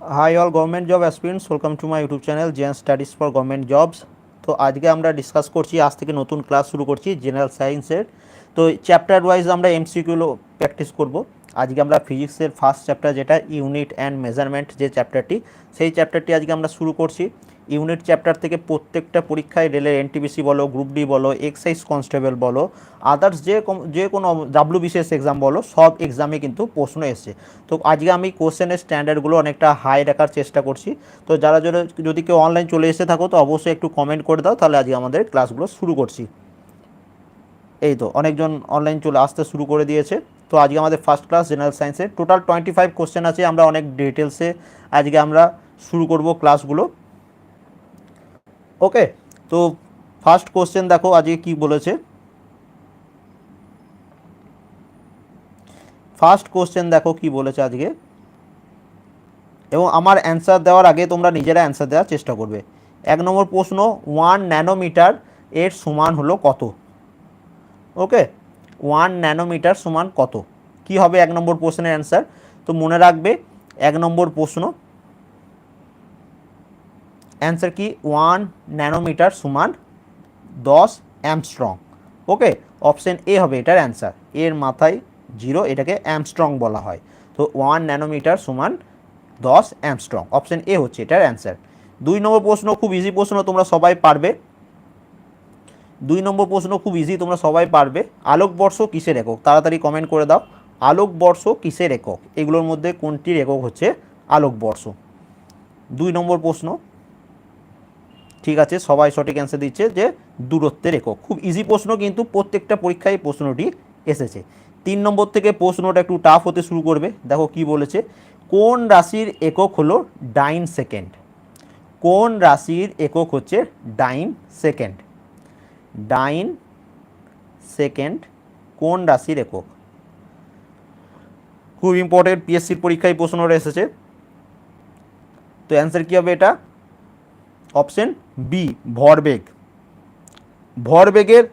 Hi all government job aspirants welcome to my YouTube channel Gen Studies for government jobs তো আজকে আমরা discuss করছি, আজ থেকে নতুন ক্লাস শুরু করছি জেনারেল সায়েন্সের তো চ্যাপ্টার ওয়াইজ আমরা এমসিকিউলো প্র্যাকটিস করব। আজকে আমরা ফিজিক্সের ফার্স্ট চ্যাপ্টার যেটা ইউনিট অ্যান্ড মেজারমেন্ট যে চ্যাপ্টারটি সেই চ্যাপ্টারটি আজকে আমরা শুরু করছি। ইউনিট চ্যাপ্টার থেকে প্রত্যেকটা পরীক্ষায় রেলের এনটিবিসি বলো গ্রুপ ডি বলো এক্সাইজ কনস্টেবল বলো আদার্স যে যে কোনো ডাব্লিউ বিসিএস এক্সাম বলো, সব এক্সামে কিন্তু প্রশ্ন এসছে। তো আজকে আমি কোশ্চেনের স্ট্যান্ডার্ডগুলো অনেকটা হাই রাখার চেষ্টা করছি। তো যারা যারা যদি কেউ অনলাইন চলে এসে থাকো, তো অবশ্যই একটু কমেন্ট করে দাও, তাহলে আজকে আমাদের ক্লাসগুলো শুরু করছি। এই তো, অনেকজন অনলাইন চলে আসতে শুরু করে দিয়েছে। তো আজকে আমাদের ফার্স্ট ক্লাস জেনারেল সায়েন্সের টোটাল টোয়েন্টি ফাইভ কোশ্চেন আছে, আমরা অনেক ডিটেলসে আজকে আমরা শুরু করব ক্লাসগুলো ওকে তো ফার্স্ট কোশ্চেন দেখো, আজকে কি বলেছে? ফার্স্ট কোশ্চেন দেখো কি বলেছে আজকে? এবং আমার অ্যান্সার দেওয়ার আগে তোমরা নিজেরা অ্যান্সার দেওয়ার চেষ্টা করবে। এক নম্বর প্রশ্ন ওয়ান ন্যানোমিটার এর সমান হলো কত? ওকে ওয়ান ন্যানোমিটার সমান কত? কি হবে এক নম্বর প্রশ্নের অ্যান্সার তো মনে রাখবে, এক নম্বর প্রশ্ন অ্যান্সার কি? ওয়ান ন্যানোমিটার সমান দশ অ্যামস্ট্রং। ওকে অপশন এ হবে এটার অ্যান্সার এর মাথায় জিরো এটাকে অ্যামস্ট্রং বলা হয়। তো ওয়ান ন্যানোমিটার সমান দশ অ্যামস্ট্রং। অপশন এ হচ্ছে এটার অ্যান্সার দুই নম্বর প্রশ্ন, খুব ইজি প্রশ্ন, তোমরা সবাই পারবে। দুই নম্বর প্রশ্ন, খুব ইজি তোমরা সবাই পারবে। আলোকবর্ষ কিসের একক? তাড়াতাড়ি কমেন্ট করে দাও। আলোকবর্ষ কিসের একক? এগুলোর মধ্যে কোনটির একক হচ্ছে আলোকবর্ষ দুই নম্বর প্রশ্ন ঠিক আছে, সবাই সঠিক অ্যান্সার দিচ্ছে যে দূরত্বের একক। খুব ইজি প্রশ্ন কিন্তু প্রত্যেকটা পরীক্ষায় এই প্রশ্নটি এসেছে। তিন নম্বর থেকে প্রশ্নটা একটু টাফ হতে শুরু করবে। দেখো কি বলেছে, কোন রাশির একক হলো ডাইন সেকেন্ড? কোন রাশির একক হচ্ছে ডাইন সেকেন্ড? ডাইন সেকেন্ড কোন রাশির একক? খুব ইম্পর্টেন্ট পিএসসির পরীক্ষায় প্রশ্নটা এসেছে। তো অ্যান্সার কী হবে এটা? অপশন বি ভরবেগ। ভরবেগের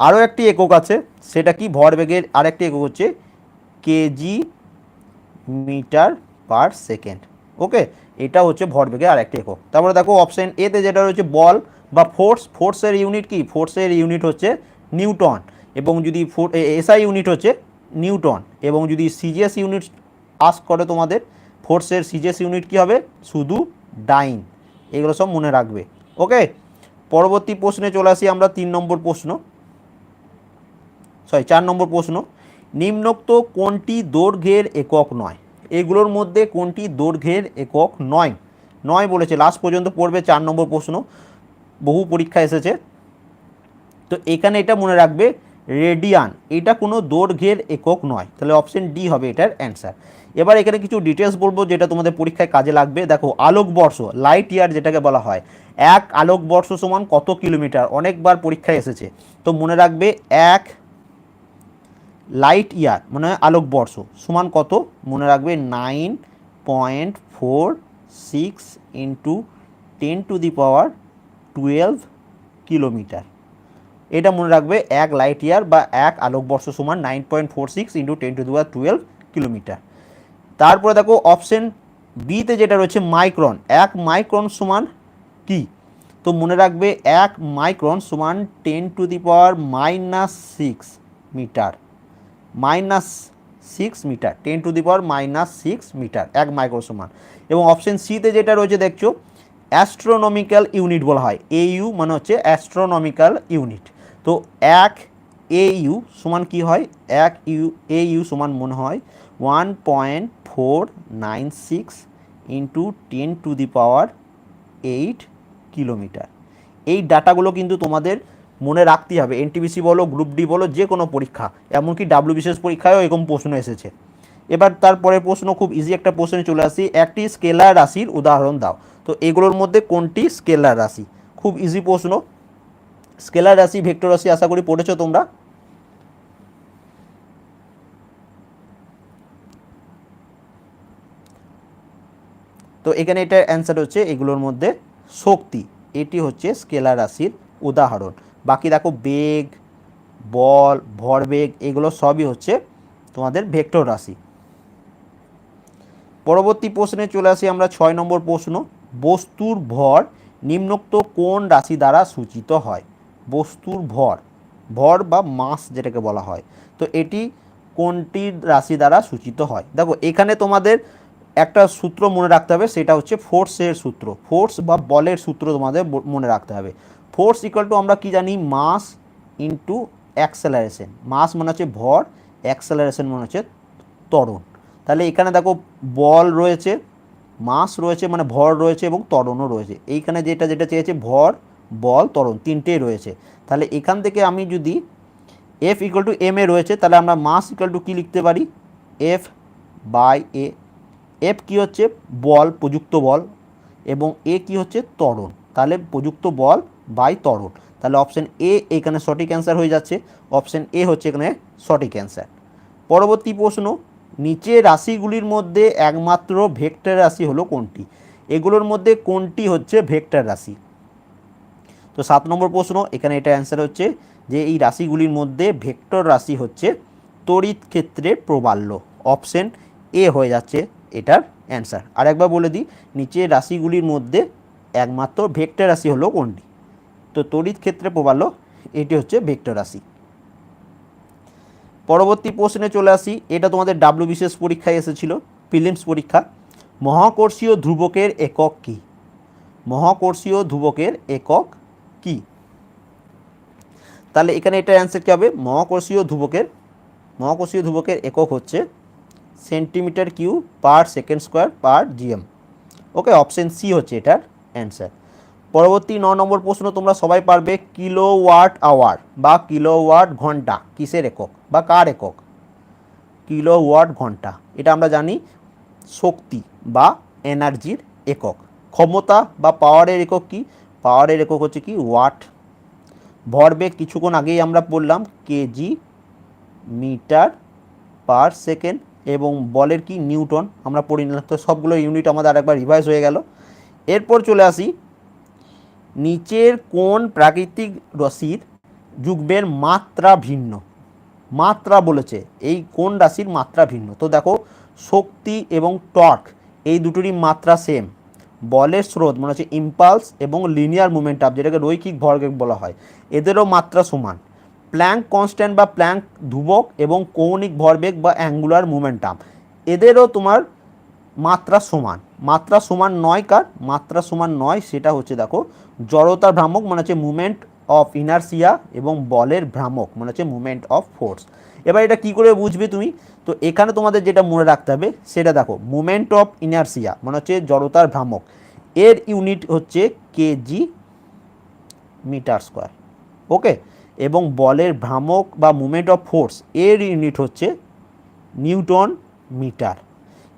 আরও একটি একক আছে, সেটা কি? ভরবেগের আরেকটি একক হচ্ছে KG metre per second. Okay? এটা হচ্ছে ভরবেগের আরেকটি একক। তারপরে দেখো অপশন এতে যেটা রয়েছে, বল বা ফোর্স। ফোর্সের ইউনিট কি? ফোর্সের ইউনিট হচ্ছে নিউটন। এবং যদি এসআই ইউনিট হচ্ছে নিউটন। এবং যদি সিজিএস ইউনিট আস করে তোমাদের, ফোর্সের সিজিএস ইউনিট কি হবে? শুধু ডাইন। এগুলো সব মনে রাখবে। ওকে পরবর্তী প্রশ্নে চলে আসি আমরা তিন নম্বর প্রশ্ন। সরি চার নম্বর প্রশ্ন। নিম্নোক্ত কোনটি দৈর্ঘ্যের একক নয়? এগুলোর মধ্যে কোনটি দৈর্ঘ্যের একক নয়? নয় বলেছে লাস্ট পর্যন্ত পড়বে চার নম্বর প্রশ্ন। বহু পরীক্ষা এসেছে। তো এখানে এটা মনে রাখবে রেডিয়ান, এটা কোনো দৈর্ঘ্যের একক নয়। তাহলে অপশন ডি হবে এটার অ্যান্সার এবার এখানে কিছু ডিটেলস বলব যেটা তোমাদের পরীক্ষায় কাজে লাগবে। দেখো আলোকবর্ষ লাইট ইয়ার যেটাকে বলা হয়, এক আলোকবর্ষ সমান কত কিলোমিটার? অনেকবার পরীক্ষায় এসেছে। তো মনে রাখবে, এক লাইট ইয়ার মানে আলোকবর্ষ সমান কত? মনে রাখবে nine point four six into ten to the power twelve kilometre এটা মনে রাখবে এক লাইট ইয়ার বা এক আলোকবর্ষ সমান nine point four six into ten to the power twelve kilometre তারপরে দেখো অপশন বিতে যেটা রয়েছে মাইক্রন এক মাইক্রন সমান কি? তো মনে রাখবে এক মাইক্রন সমান ten to the power minus six metre minus six metre ten to the power minus six metre এক মাইক্রো সমান। এবং অপশন সিতে যেটা রয়েছে দেখছ অ্যাস্ট্রোনমিক্যাল ইউনিট বলা হয়। এ ইউ মানে হচ্ছে অ্যাস্ট্রোনমিক্যাল ইউনিট তো এক এ ইউ সমান কি হয়? এক ইউ, এ ইউ সমান মনে হয় one point four nine six into ten to the power eight kilometre. এই ডাটাগুলো কিন্তু তোমাদের মনে রাখতেই হবে। এনটিবিসি বলো, গ্রুপ ডি বলো, যে কোনো পরীক্ষা, এমনকি ডাব্লিউ বিশেষ পরীক্ষায়ও এরকম প্রশ্ন এসেছে। এবার তারপরে প্রশ্ন, খুব ইজি একটা প্রশ্নে চলে আসি। একটি স্কেলার রাশির উদাহরণ দাও। তো এগুলোর মধ্যে কোনটি স্কেলার রাশি? খুব ইজি প্রশ্ন। স্কেলার রাশি, ভেক্টর রাশি আশা করি পড়েছো তোমরা। তো এখানে এটার অ্যান্সার হচ্ছে এগুলোর মধ্যে শক্তি। এটি হচ্ছে স্কেলার রাশির উদাহরণ। বাকি দেখো বেগ, বল, ভরবেগ, এগুলো সবই হচ্ছে তোমাদের ভেক্টর রাশি। পরবর্তী প্রশ্নে চলে আসি আমরা ছয় নম্বর প্রশ্ন। বস্তুর ভর নিম্নোক্ত কোন রাশি দ্বারা সূচিত হয়? বস্তুর ভর ভর বা মাস যেটাকে বলা হয়। তো এটি কোনটি রাশি দ্বারা সূচিত হয়? দেখো, এখানে তোমাদের একটা সূত্র মনে রাখতে হবে, সেটা হচ্ছে ফোর্সের সূত্র। ফোর্স বা বলের সূত্র তোমাদের মনে রাখতে হবে। ফোর্স ইকুয়াল টু আমরা কি জানি? মাস ইন্টু অ্যাক্সেলারেশন মাস মানে হচ্ছে ভর অ্যাক্সেলারেশন মানে হচ্ছে ত্বরণ। তাহলে এখানে দেখো, বল রয়েছে, মাস রয়েছে মানে ভর রয়েছে এবং ত্বরণও রয়েছে। এইখানে যেটা যেটা চেয়েছে, ভর বল ত্বরণ তিনটেই রয়েছে। তাহলে এখান থেকে আমি যদি F equal to M A রয়েছে, তাহলে আমরা মাস ইকুয়াল টু কী লিখতে পারি? এফ বাই এ এফ কী হচ্ছে? বল, প্রযুক্ত বল। এবং এ কি হচ্ছে? ত্বরণ। তাহলে প্রযুক্ত বল বাই ত্বরণ। তাহলে অপশন এ এখানে সঠিক অ্যান্সার হয়ে যাচ্ছে। অপশন এ হচ্ছে এখানে সঠিক অ্যান্সার পরবর্তী প্রশ্ন নিচে রাশিগুলির মধ্যে একমাত্র ভেক্টর রাশি হলো কোনটি? এগুলোর মধ্যে কোনটি হচ্ছে ভেক্টর রাশি? তো সাত নম্বর প্রশ্ন, এখানে এটা অ্যান্সার হচ্ছে যে এই রাশিগুলির মধ্যে ভেক্টর রাশি হচ্ছে তড়িৎ ক্ষেত্রের প্রবাল্য। অপশন এ হয়ে যাচ্ছে এটার অ্যান্সার আর একবার বলে দিই, নিচে রাশিগুলির মধ্যে একমাত্র ভেক্টর রাশি হলো কোনটি? তো তড়িৎ ক্ষেত্রে প্রবাল্য, এটি হচ্ছে ভেক্টর রাশি। পরবর্তী প্রশ্নে চলে আসি, এটা তোমাদের ডাব্লু বিশেষ পরীক্ষায় এসেছিল প্রিলিমস পরীক্ষা। মহাকর্ষীয় ধ্রুবকের একক কী? মহাকর্ষীয় ধ্রুবকের একক কি? তাহলে এখানে এটা অ্যান্সার কী হবে? মহাকর্ষীয় ধ্রুবকের মহাকর্ষীয় ধ্রুবকের একক হচ্ছে centimetre cube per second square per GM okay option C হচ্ছে এটার অ্যান্সার পরবর্তী ন নম্বর প্রশ্ন তোমরা সবাই পারবে কিলো ওয়াট আওয়ার বা কিলো ওয়াট ঘণ্টা কিসের একক বা কার একক? কিলো ওয়াট ঘণ্টা, এটা আমরা জানি শক্তি বা এনার্জির একক। ক্ষমতা বা পাওয়ারের একক কি? পাওয়ারের একক হচ্ছে কি? ওয়াট। ভরবেগ কিছুক্ষণ আগেই আমরা বললাম কেজি মিটার পার সেকেন্ড এবং বলের কি? নিউটন। আমরা পড়ি নিলাম। তো সবগুলো ইউনিট আমাদের আরেকবার রিভাইজ হয়ে গেল। এরপর চলে আসি নিচের কোন প্রাকৃতিক রাশির যুগ্মের মাত্রা ভিন্ন। মাত্রা বলেছে, এই কোন রাশির মাত্রা ভিন্ন। তো দেখো, শক্তি এবং টর্ক, এই দুটোরই মাত্রা সেম বলের স্রোত মানে হচ্ছে ইম্পালস এবং লিনিয়ার মুভমেন্ট আপ যেটাকে রৈখিক ভরবেগ বলা হয়, এদেরও মাত্রা সমান। প্ল্যাঙ্ক কনস্ট্যান্ট বা প্ল্যাঙ্ক ধ্রুবক এবং কৌণিক ভরবেগ বা অ্যাঙ্গুলার মুভমেন্টাম এদেরও তোমার মাত্রা সমান। মাত্রা সমান নয় কার? মাত্রা সমান নয়, সেটা হচ্ছে দেখো, জড়তার ভ্রামক মানে হচ্ছে মুভমেন্ট অফ ইনার্সিয়া এবং বলের ভ্রামক মানে হচ্ছে মুভমেন্ট অফ ফোর্স এবার এটা কি করে বুঝবে তুমি? তো এখানে তোমাদের যেটা মনে রাখতে হবে, সেটা দেখো মুভমেন্ট অফ ইনার্সিয়া মানে হচ্ছে জড়তার ভ্রামক। এর ইউনিট হচ্ছে কেজি মিটার স্কোয়ার ওকে এবং বলের ভ্রামক বা মুভমেন্ট অফ ফোর্স এর ইউনিট হচ্ছে নিউটন মিটার।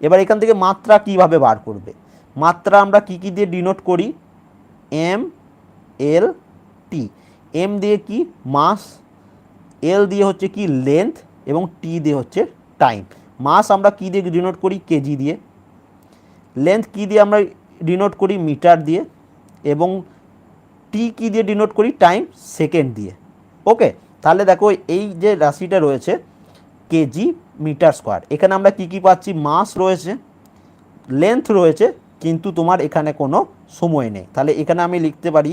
এবার এখান থেকে মাত্রা কীভাবে বার করবে? মাত্রা আমরা কি কি দিয়ে ডিনোট করি? এম এল টি এম দিয়ে কি? মাস এল দিয়ে হচ্ছে কি? লেন্থ এবং টি দিয়ে হচ্ছে টাইম মাস আমরা কি দিয়ে ডিনোট করি? কেজি দিয়ে। লেন্থ কি দিয়ে আমরা ডিনোট করি? মিটার দিয়ে। এবং টি কি দিয়ে ডিনোট করি? টাইম সেকেন্ড দিয়ে। ওকে তাহলে দেখো এই যে রাশিটা রয়েছে কেজি মিটার স্কোয়ার এখানে আমরা কি কি পাচ্ছি? মাস রয়েছে লেন্থ রয়েছে, কিন্তু তোমার এখানে কোনো সময় নেই। তাহলে এখানে আমি লিখতে পারি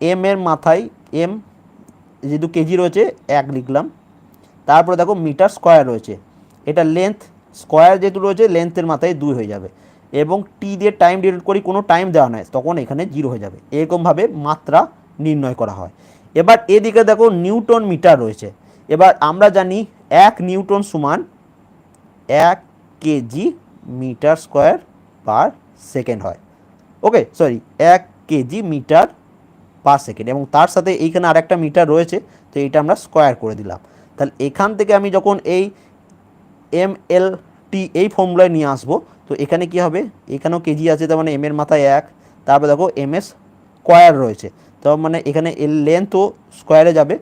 এম এর মাথায় এম যেহেতু কেজি রয়েছে, এক লিখলাম। তারপরে দেখো মিটার স্কোয়ার রয়েছে। এটা লেন্থ স্কোয়ার যেহেতু রয়েছে লেন্থের মাথায় দুই হয়ে যাবে। এবং টি দিয়ে টাইম ডিনোট করি কোনো টাইম দেওয়া নয় তখন এখানে জিরো হয়ে যাবে। এরকমভাবে মাত্রা নির্ণয় করা হয়। এবার এদিকে দেখো নিউটন মিটার রয়েছে। এবার আমরা জানি এক নিউটন সমান এক KG metre square per second হয়। ওকে সরি এক কেজি মিটার পার সেকেন্ড। এবং তার সাথে এইখানে আরেকটা মিটার রয়েছে, তো এটা আমরা স্কোয়ার করে দিলাম। তাহলে এখান থেকে আমি যখন এই এম এল টি এই ফর্মুলায় নিয়ে আসব, তো এখানে কি হবে? এখানেও কেজি আছে, তার মানে এম এর মাথায় এক, তারপর দেখো এম এস স্কোয়ার রয়েছে। তার মানে এখানে এর লেন্থও স্কোয়ারে যাবে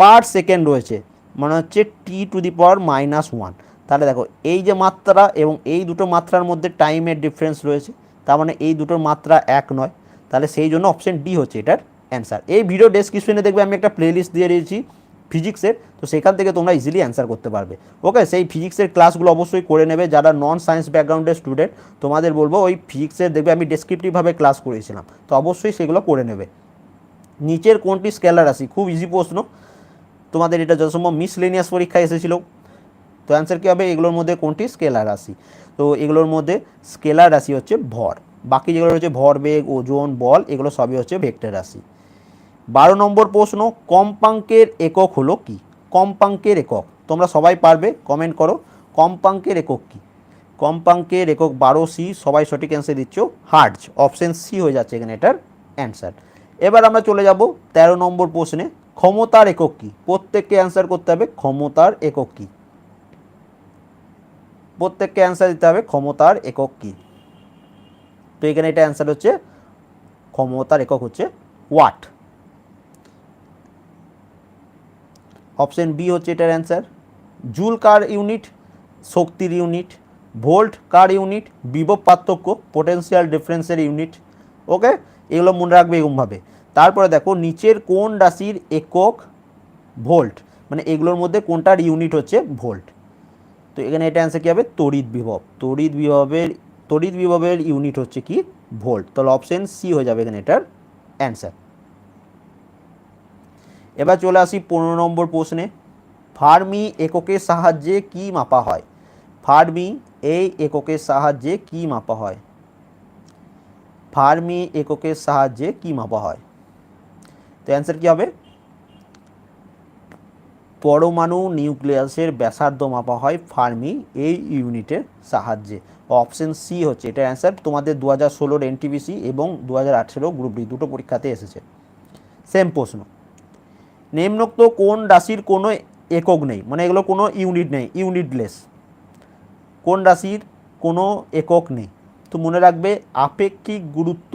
পার সেকেন্ড রয়েছে মানে হচ্ছে T to the power minus one তাহলে দেখো, এই যে মাত্রা এবং এই দুটো মাত্রার মধ্যে টাইমের ডিফারেন্স রয়েছে, তার মানে এই দুটোর মাত্রা এক নয়। তাহলে সেই জন্য অপশন ডি হচ্ছে এটার অ্যান্সার এই ভিডিও ডেসক্রিপশনে দেখবে আমি একটা প্লেলিস্ট দিয়ে দিয়েছি। ফিজিক্সের তো সেখান থেকে তোমরা ইজিলি অ্যান্সার করতে পারবে। ওকে সেই ফিজিক্সের ক্লাসগুলো অবশ্যই করে নেবে। যারা নন সায়েন্স ব্যাকগ্রাউন্ডের স্টুডেন্ট তোমাদের বলব ওই ফিজিক্সের দেখবে আমি ডেসক্রিপটিভভাবে ক্লাস করেছিলাম। তো অবশ্যই সেগুলো করে নেবে। নিচের কোনটি স্কেলার রাশি খুব ইজি প্রশ্ন। তোমাদের এটা যথাসম্ভব মিসলেনিয়াস পরীক্ষায় এসেছিল। তো অ্যান্সার কী হবে? এগুলোর মধ্যে কোনটি স্কেলার রাশি? তো এগুলোর মধ্যে স্কেলার রাশি হচ্ছে ভর। বাকি যেগুলো হচ্ছে ভর বেগ, ওজন, বল, এগুলো সবই হচ্ছে ভেক্টর রাশি। বারো নম্বর প্রশ্ন, কম্পাঙ্কের একক হলো কি? কম্পাঙ্কের একক। তোমরা সবাই পারবে কমেন্ট করো, কম্পাঙ্কের একক কি? কম্পাঙ্কের একক বারো সি সবাই সঠিক অ্যান্সার দিচ্ছ হার্জ অপশন সি হয়ে যাচ্ছে এখানে এটার অ্যান্সার এবার আমরা চলে যাব তেরো নম্বর প্রশ্নে, ক্ষমতার একক কি? প্রত্যেককে অ্যান্সার করতে হবে ক্ষমতার একক কি? প্রত্যেককে অ্যান্সার দিতে হবে ক্ষমতার একক কি? তো এখানে এটা অ্যান্সার হচ্ছে, ক্ষমতার একক হচ্ছে ওয়াট অপশন বি হচ্ছে এটার অ্যান্সার। জুল কার ইউনিট, শক্তির ইউনিট, ভোল্ট কার ইউনিট, বিভব পার্থক্য পোটেন্সিয়াল ডিফারেন্সের ইউনিট। ওকে? এগুলো মনে রাখবে এরকমভাবে। তারপরে দেখো, নিচের কোন রাশির একক ভোল্ট? মানে এগুলোর মধ্যে কোনটার ইউনিট হচ্ছে ভোল্ট? তো এখানে এটা অ্যান্সার কী হবে? তড়িৎ বিভব। তড়িৎ বিভবের তড়িৎ বিভবের ইউনিট হচ্ছে কি? ভোল্ট। তাহলে অপশন সি হয়ে যাবে এখানে এটার অ্যান্সার। এবার চলে আসি পনেরো নম্বর প্রশ্নে। ফার্মি এককের সাহায্যে কি মাপা হয়? ফার্মি এই এককের সাহায্যে কি মাপা হয়? ফার্মি এককের সাহায্যে কি মাপা হয়? তো অ্যান্সার কী হবে? পরমাণু নিউক্লিয়াসের ব্যাসার্ধ মাপা হয় ফার্মি এই ইউনিটের সাহায্যে। অপশন সি হচ্ছে, এটা অ্যান্সার তোমাদের দু হাজার ষোলোর এনটিবিসি এবং দু হাজার আঠেরো গ্রুপ ডি, দুটো পরীক্ষাতে এসেছে। সেম প্রশ্ন। নিম্নোক্ত কোন রাশির কোনো একক নেই মানে এগুলো কোনো ইউনিট নেই ইউনিটলেস কোন রাশির কোনো একক নেই। তো মনে রাখবে, আপেক্ষিক গুরুত্ব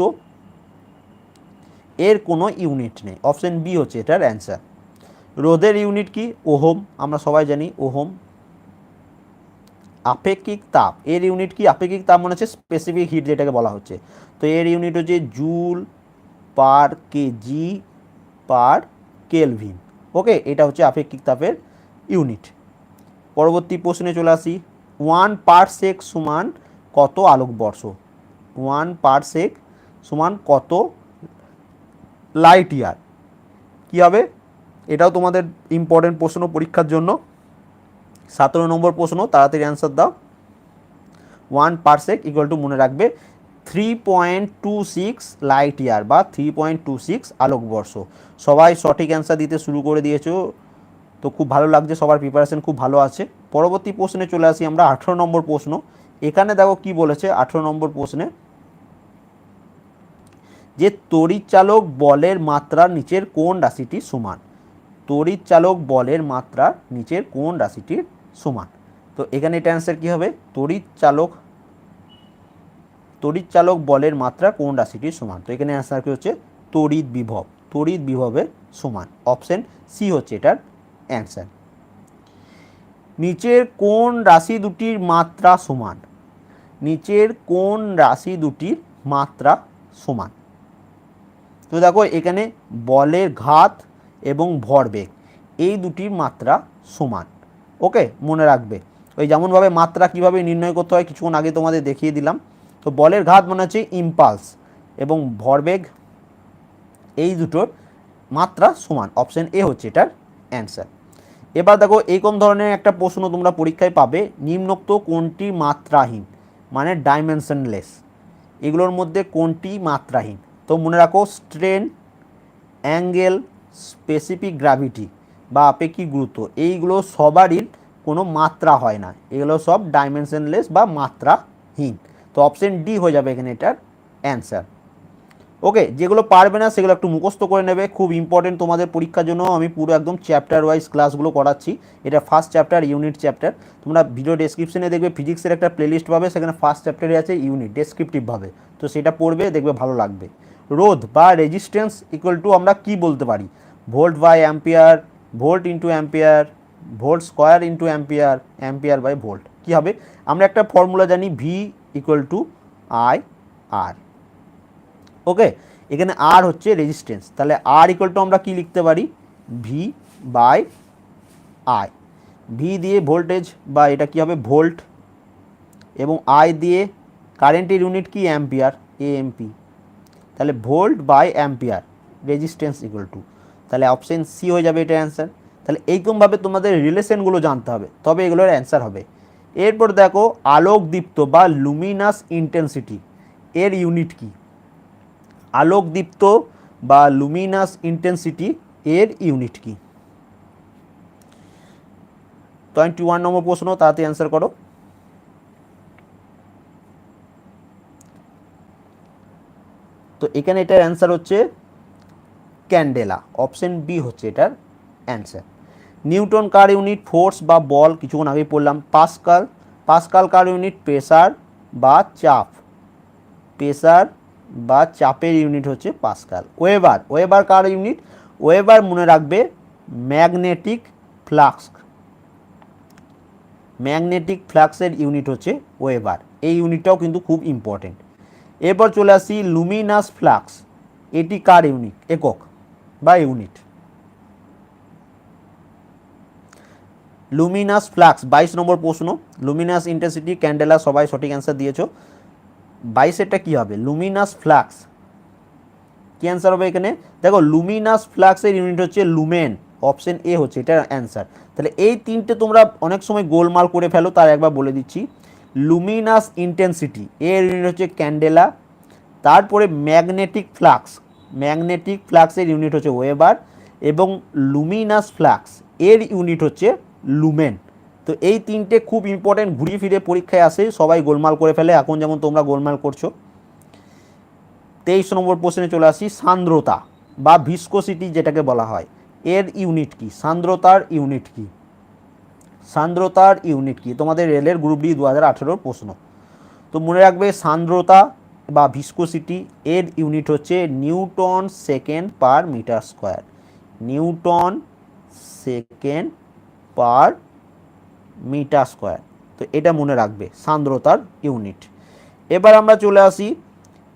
এর কোনো ইউনিট নেই। অপশন বি হচ্ছে এটার অ্যান্সার রোদের ইউনিট কি? ওহম। আমরা সবাই জানি ওহম। আপেক্ষিক তাপ। এর ইউনিট কি? আপেক্ষিক তাপ মনে হচ্ছে স্পেসিফিক হিট যেটাকে বলা হচ্ছে। তো এর ইউনিট হচ্ছে joule per KG per kelvin. Okay এটা হচ্ছে আপেক্ষিক তাপের ইউনিট পরবর্তী প্রশ্নে চলে আসি। ওয়ান পার সেক সমান কত আলোকবর্ষ ওয়ান পার সেক সমান কত লাইট ইয়ার কী হবে? এটাও তোমাদের ইম্পর্টেন্ট প্রশ্ন পরীক্ষার জন্য। সতেরো নম্বর প্রশ্ন, তাড়াতাড়ি অ্যান্সার দাও। ওয়ান পারসেক ইকুয়াল টু মনে রাখবে three point two six light year বা থ্রি পয়েন্ট টু সিক্স আলোকবর্ষ সবাই সঠিক অ্যান্সার দিতে শুরু করে দিয়েছ। তো খুব ভালো লাগছে, সবার প্রিপারেশন খুব ভালো আছে। পরবর্তী প্রশ্নে চলে আসি আমরা, আঠেরো নম্বর প্রশ্ন। এখানে দেখো কি বলেছে, আঠেরো নম্বর প্রশ্নে। যে তড়িৎ চালক বলের মাত্রা নিচের কোন রাশিটি সমান? তড়িৎ চালক বলের মাত্রা নিচের কোন রাশিটির সমান? তো এখানে এটা অ্যান্সার কী হবে? তড়িৎ চালক তড়িৎ চালক বলের মাত্রা কোন রাশিটির সমান? তো এখানে অ্যান্সার কি হচ্ছে? তড়িৎ বিভব। তড়িৎ বিভবের সমান। অপশন সি হচ্ছে এটার অ্যান্সার নিচের কোন রাশি দুটির মাত্রা সমান? নিচের কোন রাশি দুটির মাত্রা সমান? তো দেখো, এখানে বলের ঘাত এবং ভরবেগ এই দুটির মাত্রা সমান। ওকে মনে রাখবে। ওই যেমনভাবে মাত্রা কীভাবে নির্ণয় করতে হয়, কিছুক্ষণ আগে তোমাদের দেখিয়ে দিলাম। তো বলের ঘাত মনে হচ্ছে ইম্পালস এবং ভরবেগ এই দুটোর মাত্রা সমান। অপশন এ হচ্ছে এটার অ্যান্সার এবার দেখো এইরকম ধরনের একটা প্রশ্ন তোমরা পরীক্ষায় পাবে, নিম্নোক্ত কোনটি মাত্রাহীন? মানে ডাইমেনশনলেস এগুলোর মধ্যে কোনটি মাত্রাহীন? তো মনে রাখো স্ট্রেন অ্যাঙ্গেল স্পেসিফিক গ্র্যাভিটি বা আপেক্ষিক গুরুত্ব, এইগুলো সবারই কোনো মাত্রা হয় না। এগুলো সব ডাইমেনশনলেস বা মাত্রাহীন। তো অপশন ডি হয়ে যাবে এখানে এটার অ্যান্সার ওকে যেগুলো পারবে না সেগুলো একটু মুখস্থ করে নেবে। খুব ইম্পর্টেন্ট তোমাদের পরীক্ষার জন্য আমি পুরো একদম চ্যাপ্টার ওয়াইজ ক্লাসগুলো করাচ্ছি। এটা ফার্স্ট চ্যাপ্টার ইউনিট চ্যাপ্টার তোমরা ভিডিও ডেসক্রিপশনে দেখবে ফিজিক্সের একটা প্লেলিস্ট পাবে, সেখানে ফার্স্ট চ্যাপ্টারে আছে ইউনিট ডেসক্রিপটিভভাবে তো সেটা পড়বে, দেখবে ভালো লাগবে। রোধ বা রেজিস্ট্যান্স ইকুয়াল টু আমরা কি বলতে পারি? Volt by ampere volt into ampere volt square into ampere ampere by volt. কী হবে? আমরা একটা ফর্মুলা জানি V equal to I R okay এখানে আর হচ্ছে রেজিস্ট্যান্স তাহলে আর ইকুয়াল টু আমরা কি লিখতে পারি? ভি বাই আই ভি দিয়ে ভোল্টেজ বা এটা কি হবে? ভোল্ট এবং আই দিয়ে কারেন্টের ইউনিট কি? অ্যাম্পিয়ার এএমপি তাহলে volt by ampere resistance equal to তাহলে অপশন সি হয়ে যাবে এটা অ্যান্সার তাহলে এইরকমভাবে তোমাদের রিলেশনগুলো জানতে হবে। তবে এগুলোর অ্যান্সার হবে। এরপর দেখো আলোকদীপ্ত বা লুমিনাস ইন্টেন্সিটি এর ইউনিট কি? আলোকদীপ্ত বা লুমিনাস ইন্টেন্সিটি এর ইউনিট কি? টোয়েন্টি ওয়ান নম্বর প্রশ্ন, তাড়াতাড়ি অ্যান্সার করো। তো এখানে এটার অ্যান্সার হচ্ছে ক্যান্ডেলা অপশন বি হচ্ছে এটার অ্যান্সার নিউটন কার ইউনিট ফোর্স বা বল কিছুক্ষণ আগেই পড়লাম, পাসকাল পাসকাল কার ইউনিট প্রেসার বা চাপ, প্রেসার বা চাপের ইউনিট হচ্ছে পাসকাল। ওয়েবার ওয়েবার কার ইউনিট? ওয়েবার মনে রাখবে ম্যাগনেটিক ফ্লাক্স। ম্যাগনেটিক ফ্লাক্সের ইউনিট হচ্ছে ওয়েবার। এই ইউনিটটাও কিন্তু খুব ইম্পর্টেন্ট এরপর চলে আসি লুমিনাস ফ্লাক্স। এটি কার ইউনিট? একক বা ইউনিট। লুমিনাস ফ্লাক্স বাইশ নম্বর প্রশ্ন। লুমিনাস ইন্টেন্সিটি ক্যান্ডেলা সবাই সঠিক অ্যান্সার দিয়েছ। বাইশেরটা কী হবে? লুমিনাস ফ্লাক্স কী অ্যান্সার হবে এখানে? দেখো লুমিনাস ফ্লাক্সের ইউনিট হচ্ছে লুমেন অপশন এ হচ্ছে এটার অ্যান্সার তাহলে এই তিনটে তোমরা অনেক সময় গোলমাল করে ফেলো, তার একবার বলে দিচ্ছি। লুমিনাস ইন্টেন্সিটি এর ইউনিট হচ্ছে ক্যান্ডেলা তারপরে ম্যাগনেটিক ফ্লাক্স ম্যাগনেটিক ফ্লাক্সের ইউনিট হচ্ছে ওয়েবার এবং লুমিনাস ফ্লাক্স এর ইউনিট হচ্ছে লুমেন। তো এই তিনটে খুব ইম্পর্টেন্ট ঘুরিয়ে ফিরে পরীক্ষায় আসে, সবাই গোলমাল করে ফেলে। এখন যেমন তোমরা গোলমাল করছ। তেইশ নম্বর প্রশ্নে চলে আসি, সান্দ্রতা বা ভিসকোসিটি যেটাকে বলা হয়। এর ইউনিট কি? সান্দ্রতার ইউনিট কি? সান্দ্রতার ইউনিট কি? তোমাদের রেলের গ্রুপ ডি দু হাজার আঠেরোর প্রশ্ন। তো মনে রাখবে, সান্দ্রতা বা ভিসকোসিটি এর ইউনিট হচ্ছে newton second per metre square. Newton second per metre square তো এটা মনে রাখবে, সান্দ্রতার ইউনিট এবার আমরা চলে আসি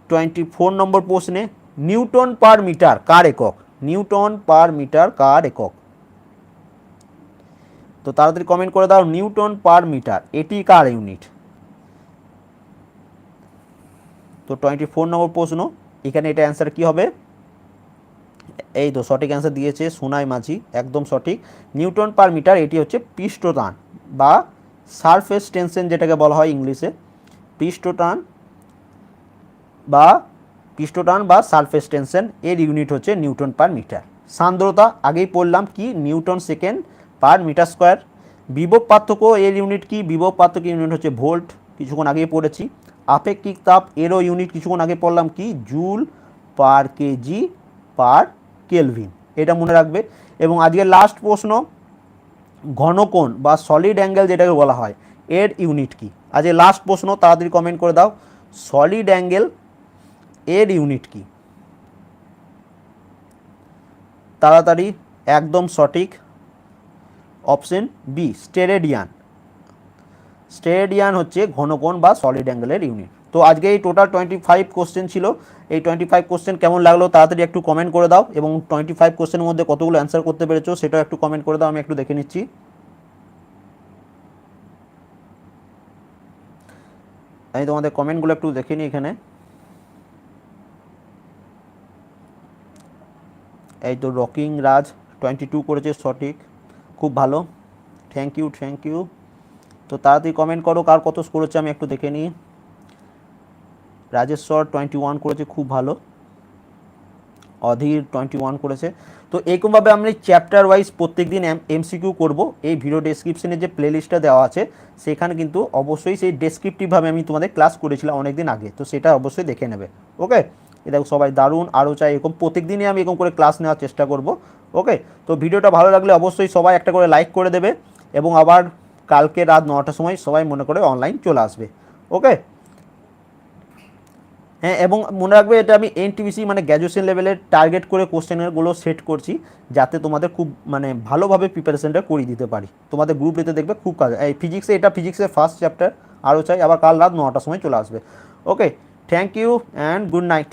টোয়েন্টি ফোর নম্বর প্রশ্নে, নিউটন পার মিটার কার একক? নিউটন পার মিটার কার একক? তো তাড়াতাড়ি কমেন্ট করে দাও, নিউটন পার মিটার এটি কার ইউনিট তো টোয়েন্টি ফোর নম্বর প্রশ্ন, এখানে এটা অ্যান্সার কী হবে? এই তো সঠিক অ্যান্সার দিয়েছে সোনাই মাঝি, একদম সঠিক। নিউটন পার মিটার এটি হচ্ছে পৃষ্ঠটান বা সারফেস টেনশন যেটাকে বলা হয় ইংলিশে। পৃষ্ঠটান বা পৃষ্ঠটান বা সারফেস টেনশন এর ইউনিট হচ্ছে নিউটন পার মিটার। সান্দ্রতা, আগেই পড়লাম কি? Newton second per metre square বিভব পার্থক্য এর ইউনিট কি? বিভব পার্থক্য ইউনিট হচ্ছে ভোল্ট কিছুক্ষণ আগেই পড়েছি। আপেক্ষিক তাপ এরও ইউনিট কিছুক্ষণ আগে পড়লাম কি? Joule per KG per kelvin, এটা মনে রাখবে। এবং আজকের লাস্ট প্রশ্ন, ঘনকোণ বা সলিড অ্যাঙ্গেল যেটাকে বলা হয়, এর ইউনিট কি? আজকে লাস্ট প্রশ্ন, তাড়াতাড়ি কমেন্ট করে দাও। সলিড অ্যাঙ্গেল এর ইউনিট কি? তাড়াতাড়ি, একদম সঠিক। অপশন বি স্টেরেডিয়ান স্টেরেডিয়ান হচ্ছে ঘনকোণ বা সলিড অ্যাঙ্গেলের ইউনিট তো আজকে এই টোটাল টোয়েন্টি ফাইভ কোশ্চেন ছিল। এই টোয়েন্টি ফাইভ কোশ্চেন কেমন লাগল তাড়াতাড়ি একটু কমেন্ট করে দাও এবং টোয়েন্টি ফাইভ কোশ্চেনের মধ্যে কতগুলো অ্যান্সার করতে পেরেছ সেটাও একটু কমেন্ট করে দাও, আমি একটু দেখে নিচ্ছি। আমি তোমাদের কমেন্টগুলো একটু দেখে নিই এখানে। এই তো রকিং রাজ টোয়েন্টি টু করেছে সঠিক, খুব ভালো। থ্যাংক ইউ থ্যাংক ইউ তো তাড়াতাড়ি কমেন্ট করো কার কত স্কোর হচ্ছে আমি একটু দেখে নিই। রাজেশ্বর টোয়েন্টি ওয়ান করেছে, খুব ভালো। অধীর টোয়েন্টি ওয়ান করেছে। তো এরকমভাবে আমি চ্যাপ্টার ওয়াইজ প্রত্যেক দিন এমসিকিউ করব। এই ভিডিও ডেসক্রিপশনে যে প্লেলিস্টটা দেওয়া আছে, সেখানে কিন্তু অবশ্যই সেই ডেসক্রিপটিভভাবে আমি তোমাদের ক্লাস করেছিলাম অনেক দিন আগে। তো সেটা অবশ্যই দেখে নেবে। ওকে এ দেখো সবাই দারুণ আরও চাই। এরকম প্রত্যেক দিনই আমি এরকম করে ক্লাস নেওয়ার চেষ্টা করব। ওকে তো ভিডিওটা ভালো লাগলে অবশ্যই সবাই একটা করে লাইক করে দেবে। এবং আবার কালকে রাত নটার সময় সবাই মনে করে অনলাইন চলে আসবে। ওকে হ্যাঁ এবং মনে রাখবে এটা আমি এনটিবিসি মানে গ্র্যাজুয়েশন লেভেলের টার্গেট করে কোশ্চেনগুলো সেট করছি, যাতে তোমাদের খুব মানে ভালোভাবে প্রিপারেশনটা করিয়ে দিতে পারি। তোমাদের গ্রুপ রেতে দেখবে খুব কাজ, এই ফিজিক্সে এটা ফিজিক্সের ফার্স্ট চ্যাপ্টার আরও চাই, আবার কাল রাত নটার সময় চলে আসবে। Okay thank you and good night